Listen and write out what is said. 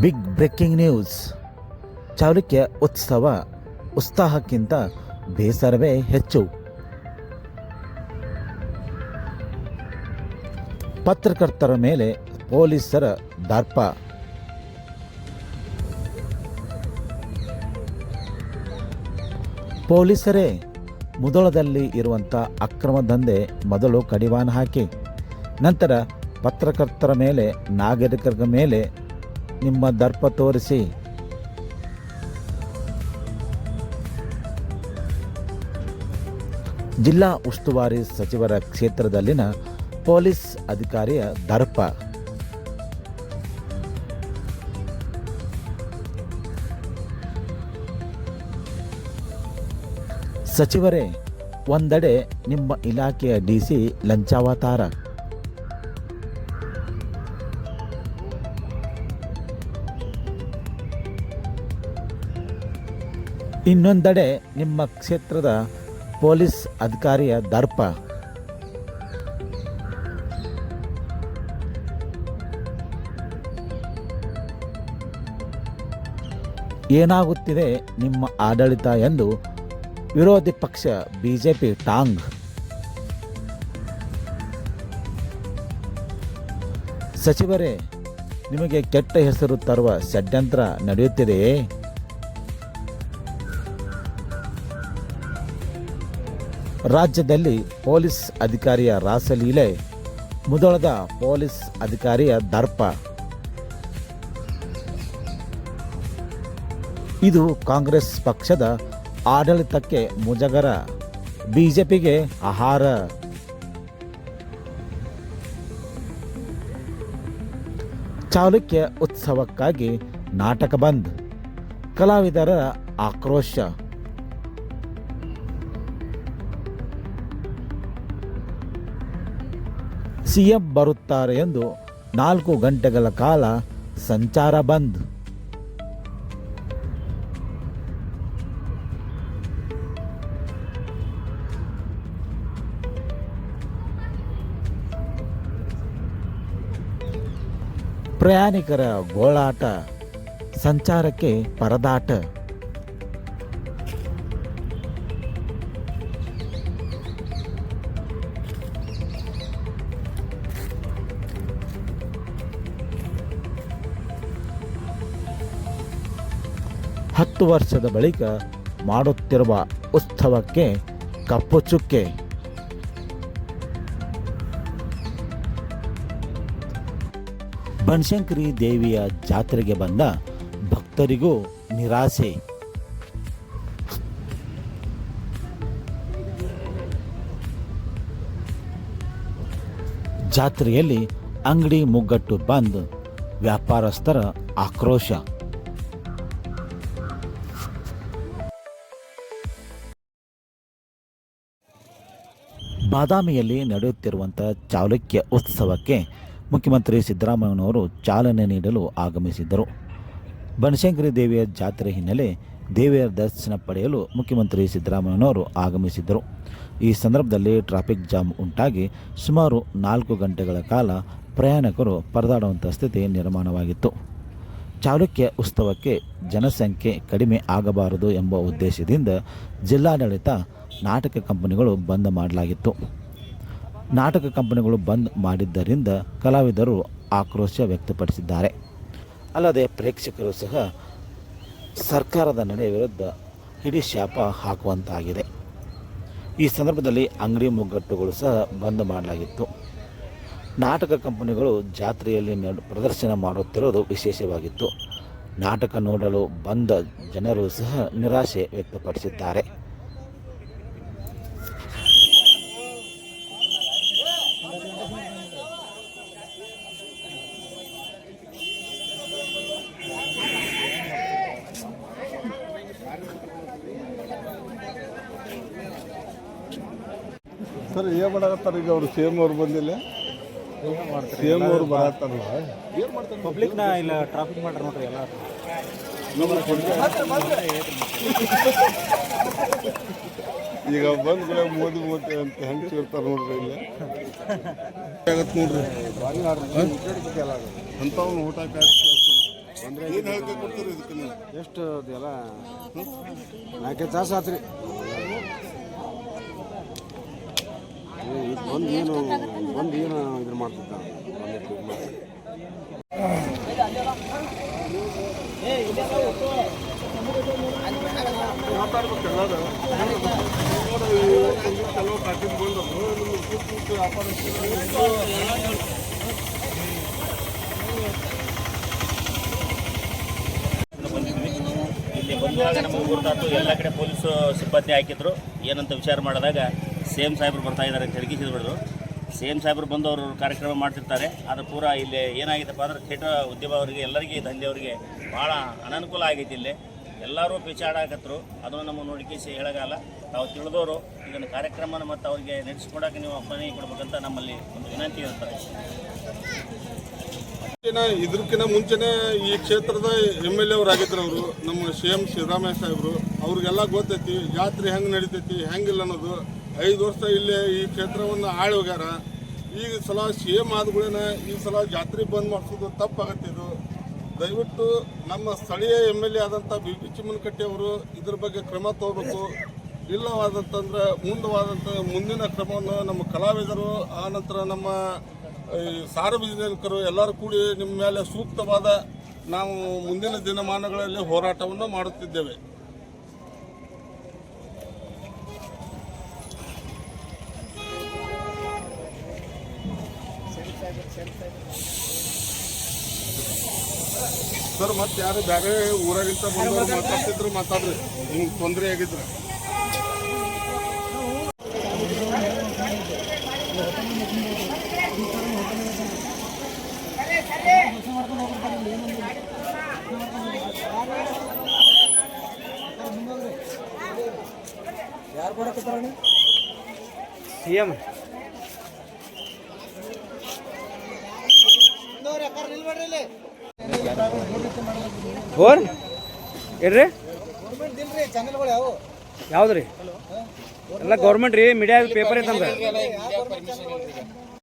Big breaking news Chalukya ಉತ್ಸವ ಉತ್ಸಾಹಕ್ಕಿಂತ ಬೇಸರವೇ ಹೆಚ್ಚು. ಪತ್ರಕರ್ತರ ಮೇಲೆ ಪೊಲೀಸರ ದರ್ಪ. ಪೊಲೀಸರೇ, ಮುದಳದಲ್ಲಿ ಇರುವಂಥ ಅಕ್ರಮ ದಂಧೆ ಮೊದಲು ಕಡಿವಾಣ ಹಾಕಿ. ನಂತರ ಪತ್ರಕರ್ತರ ಮೇಲೆ ನಾಗರಿಕರ ಮೇಲೆ ನಿಮ್ಮ ದರ್ಪ ತೋರಿಸಿ. ಜಿಲ್ಲಾ ಉಸ್ತುವಾರಿ ಸಚಿವರ ಕ್ಷೇತ್ರದಲ್ಲಿನ ಪೊಲೀಸ್ ಅಧಿಕಾರಿಯ ದರ್ಪ. ಸಚಿವರೇ, ಒಂದೆಡೆ ನಿಮ್ಮ ಇಲಾಖೆಯ ಡಿಸಿ ಲಂಚಾವತಾರ. ಇನ್ನೊಂದೆಡೆ ನಿಮ್ಮ ಕ್ಷೇತ್ರದ ಪೊಲೀಸ್ ಅಧಿಕಾರಿಯ ದರ್ಪ. ಏನಾಗುತ್ತಿದೆ ನಿಮ್ಮ ಆಡಳಿತ ಎಂದು ವಿರೋಧಿ ಪಕ್ಷ ಬಿಜೆಪಿ ಟಾಂಗ್. ಸಚಿವರೇ, ನಿಮಗೆ ಕೆಟ್ಟ ಹೆಸರು ತರುವ ಷಡ್ಯಂತ್ರ ನಡೆಯುತ್ತಿದೆಯೇ? ರಾಜ್ಯದಲ್ಲಿ ಪೊಲೀಸ್ ಅಧಿಕಾರಿಯ ರಾಸಲೀಲೆ, ಮುದಳದ ಪೊಲೀಸ್ ಅಧಿಕಾರಿಯ ದರ್ಪ. ಇದು ಕಾಂಗ್ರೆಸ್ ಪಕ್ಷದ ಆಡಳಿತಕ್ಕೆ ಮುಜಗರ, ಬಿಜೆಪಿಗೆ ಆಹಾರ. ಚಾಲುಕ್ಯ ಉತ್ಸವಕ್ಕಾಗಿ ನಾಟಕ ಬಂದ್, ಕಲಾವಿದರ ಆಕ್ರೋಶ. ಸಿಎಂ ಬರುತ್ತಾರೆ ಎಂದು ನಾಲ್ಕು ಗಂಟೆಗಳ ಕಾಲ ಸಂಚಾರ ಬಂದ್. ಪ್ರಯಾಣಿಕರ ಗೋಳಾಟ ಸಂಚಾರಕ್ಕೆ ಪರದಾಟ. ಹತ್ತು ವರ್ಷದ ಬಳಿಕ ಮಾಡುತ್ತಿರುವ ಉತ್ಸವಕ್ಕೆ ಕಪ್ಪು ಚುಕ್ಕೆ. ಬನಶಂಕರಿ ದೇವಿಯ ಜಾತ್ರೆಗೆ ಬಂದ ಭಕ್ತರಿಗೂ ನಿರಾಸೆ. ಜಾತ್ರೆಯಲ್ಲಿ ಅಂಗಡಿ ಮುಗ್ಗಟ್ಟು ಬಂದ್ ವ್ಯಾಪಾರಸ್ಥರ ಆಕ್ರೋಶ. ಬಾದಾಮಿಯಲ್ಲಿ ನಡೆಯುತ್ತಿರುವಂಥ ಚಾಲುಕ್ಯ ಉತ್ಸವಕ್ಕೆ ಮುಖ್ಯಮಂತ್ರಿ ಸಿದ್ದರಾಮಯ್ಯನವರು ಚಾಲನೆ ನೀಡಲು ಆಗಮಿಸಿದ್ದರು. ಬನಶಂಕರಿ ದೇವಿಯ ಜಾತ್ರೆ ಹಿನ್ನೆಲೆ ದೇವಿಯ ದರ್ಶನ ಪಡೆಯಲು ಮುಖ್ಯಮಂತ್ರಿ ಸಿದ್ದರಾಮಯ್ಯನವರು ಆಗಮಿಸಿದ್ದರು. ಈ ಸಂದರ್ಭದಲ್ಲಿ ಟ್ರಾಫಿಕ್ ಜಾಮ್ ಉಂಟಾಗಿ ಸುಮಾರು ನಾಲ್ಕು ಗಂಟೆಗಳ ಕಾಲ ಪ್ರಯಾಣಿಕರು ಪರದಾಡುವಂಥ ಸ್ಥಿತಿ ನಿರ್ಮಾಣವಾಗಿತ್ತು. ಚಾಲುಕ್ಯ ಉತ್ಸವಕ್ಕೆ ಜನಸಂಖ್ಯೆ ಕಡಿಮೆ ಆಗಬಾರದು ಎಂಬ ಉದ್ದೇಶದಿಂದ ಜಿಲ್ಲಾಡಳಿತ ನಾಟಕ ಕಂಪನಿಗಳು ಬಂದ್ ಮಾಡಲಾಗಿತ್ತು. ನಾಟಕ ಕಂಪನಿಗಳು ಬಂದ್ ಮಾಡಿದ್ದರಿಂದ ಕಲಾವಿದರು ಆಕ್ರೋಶ ವ್ಯಕ್ತಪಡಿಸಿದ್ದಾರೆ. ಅಲ್ಲದೆ ಪ್ರೇಕ್ಷಕರು ಸಹ ಸರ್ಕಾರದ ನಡೆ ವಿರುದ್ಧ ಹಿಡಿ ಶಾಪ ಹಾಕುವಂತಾಗಿದೆ. ಈ ಸಂದರ್ಭದಲ್ಲಿ ಅಂಗಡಿ ಮುಗ್ಗಟ್ಟುಗಳು ಸಹ ಬಂದ್ ಮಾಡಲಾಗಿತ್ತು. ನಾಟಕ ಕಂಪನಿಗಳು ಜಾತ್ರೆಯಲ್ಲಿ ಪ್ರದರ್ಶನ ಮಾಡುತ್ತಿರುವುದು ವಿಶೇಷವಾಗಿತ್ತು. ನಾಟಕ ನೋಡಲು ಬಂದ ಜನರು ಸಹ ನಿರಾಶೆ ವ್ಯಕ್ತಪಡಿಸಿದ್ದಾರೆ. ಸರ್, ಏನು ಮಾಡಕತ್ತಾರ ಈಗ ಅವರು? ಸಿ ಎಂ ಅವ್ರು ಬಂದಿಲ್ಲ. ಪಬ್ಲಿಕ್ನ ಇಲ್ಲ ಟ್ರಾಫಿಕ್ ಮಾಡ್ರಿ ನೋಡ್ರಿ ಎಲ್ಲ. ಈಗ ಬಂದ ಕೂಡ ಮೋದಿ ಮೋದಿ ಅಂತ ಹೆಂಗೆ ಇರ್ತಾರೆ ನೋಡ್ರಿ ಇಲ್ಲ. ಆಗತ್ತೆ ನೋಡ್ರಿ. ಅಂಥವ್ನು ಊಟ ಅಂದ್ರೆ ಏನು ಹೇಳಿಕೆ ಕೊಡ್ತೀರಿ ಇದಕ್ಕೆ ಎಷ್ಟು ಅದೆಲ್ಲ? ನಾಲ್ಕೈದು ತಾಸು ಆತ್ರಿ. ಬಂದು ಏನು ಏನು ಇಲ್ಲಿ ಬಂದಾಗ ನಮ್ಮ ಎಲ್ಲ ಕಡೆ ಪೊಲೀಸ್ ಸಿಬ್ಬಂದಿ ಹಾಕಿದ್ರು. ಏನಂತ ವಿಚಾರ ಮಾಡಿದಾಗ ಸೇಮ್ ಸಾಹೇಬ್ರು ಬರ್ತಾ ಇದ್ದಾರೆ ಅಂತ ಹೇಳಿಕೆ ಸೇಮ್ ಸಾಹೇಬ್ರು ಬಂದು ಅವರು ಕಾರ್ಯಕ್ರಮ ಮಾಡ್ತಿರ್ತಾರೆ. ಅದು ಪೂರ ಇಲ್ಲಿ ಏನಾಗಿದೆಪ್ಪ ಅಂದ್ರೆ ಥಿಯೇಟರ್ ಉದ್ಯಮ ಅವರಿಗೆ, ಎಲ್ಲರಿಗೆ ದಂಧೆಯವರಿಗೆ ಭಾಳ ಅನನುಕೂಲ ಆಗೈತಿ ಇಲ್ಲಿ. ಎಲ್ಲರೂ ಪಿಚಾಡಾಕತ್ರು. ಅದನ್ನು ನಮ್ಮ ನೋಡಿಕೆಸಿ ಹೇಳಗಾಲ ನಾವು ತಿಳಿದವರು ಇದನ್ನು ಕಾರ್ಯಕ್ರಮನ ಮತ್ತು ಅವರಿಗೆ ನಡೆಸ್ಕೊಡೋಕೆ ನೀವು ಅಪ್ಪನೇ ಕೊಡ್ಬೇಕಂತ ನಮ್ಮಲ್ಲಿ ಒಂದು ವಿನಂತಿ ಮುಂಚೆನ ಇದಕ್ಕಿಂತ ಮುಂಚೆನೇ ಈ ಕ್ಷೇತ್ರದ ಎಂ ಎಲ್ ಅವರಾಗಿದ್ರು ಅವರು ನಮ್ಮ ಸಿ ಎಂ ಸಿದ್ದರಾಮಯ್ಯ ಸಾಹೇಬರು, ಅವ್ರಿಗೆಲ್ಲ ಗೊತ್ತೈತಿ ಜಾತ್ರೆ ಹೆಂಗೆ ನಡೀತೈತಿ, ಹೆಂಗಿಲ್ಲ ಅನ್ನೋದು. ಐದು ವರ್ಷ ಇಲ್ಲೇ ಈ ಕ್ಷೇತ್ರವನ್ನು ಆಳಿ ಹೋಗ್ಯಾರ. ಈಗ ಸಲ ಸೇಮ್ ಆದ್ಗಳೇನ ಈ ಸಲ ಜಾತ್ರೆ ಬಂದ್ ಮಾಡಿಸೋದು ತಪ್ಪಾಗತ್ತೆ ಇದು. ದಯವಿಟ್ಟು ನಮ್ಮ ಸ್ಥಳೀಯ ಎಂ ಎಲ್ ಎ ಆದಂಥ ಬಿ ಪಿ ಚಿಮ್ಮನಕಟ್ಟಿ ಅವರು ಇದ್ರ ಬಗ್ಗೆ ಕ್ರಮ ತಗೋಬೇಕು. ಇಲ್ಲವಾದಂತಂದ್ರೆ ಮುಂದವಾದಂಥ ಮುಂದಿನ ಕ್ರಮವನ್ನು ನಮ್ಮ ಕಲಾವಿದರು ಆನಂತರ ನಮ್ಮ ಸಾರ್ವಜನಿಕರು ಎಲ್ಲರೂ ಕೂಡಿ ನಿಮ್ಮ ಮೇಲೆ ಸೂಕ್ತವಾದ ನಾವು ಮುಂದಿನ ದಿನಮಾನಗಳಲ್ಲಿ ಹೋರಾಟವನ್ನು ಮಾಡುತ್ತಿದ್ದೇವೆ. ಸರ್ ಮತ್ತೆ ಯಾರು ಬೇರೆ ಊರಾಗಿಂತ ಬಂದವರು ಮಾತಾಡ್ತಿದ್ರು ಮಾತಾಡ್ರಿ. ನಿಮ್ಗೆ ತೊಂದರೆ ಆಗಿದ್ರೆ. ಸಿ ಎಂ ಓರ್ ಏನ್ರಿ ಯಾವ್ದು ರೀ ಎಲ್ಲ ಗೌರ್ಮೆಂಟ್ ರೀ ಮೀಡಿಯಾ ಪೇಪರ್ ಐತಂದ